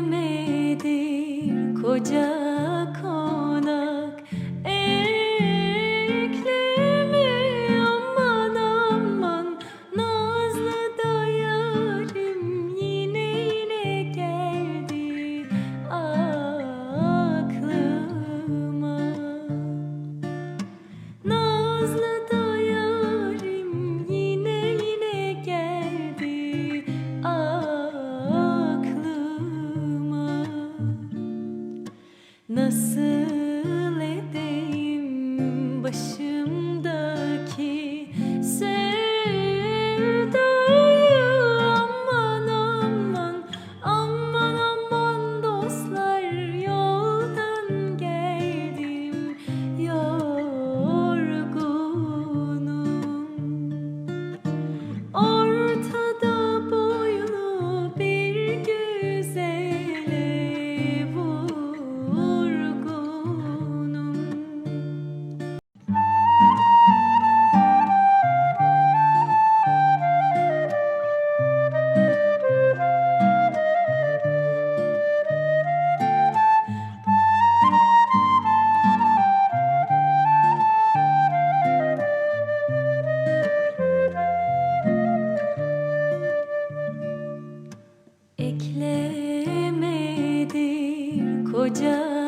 Eklemedir koca Eklemedir koca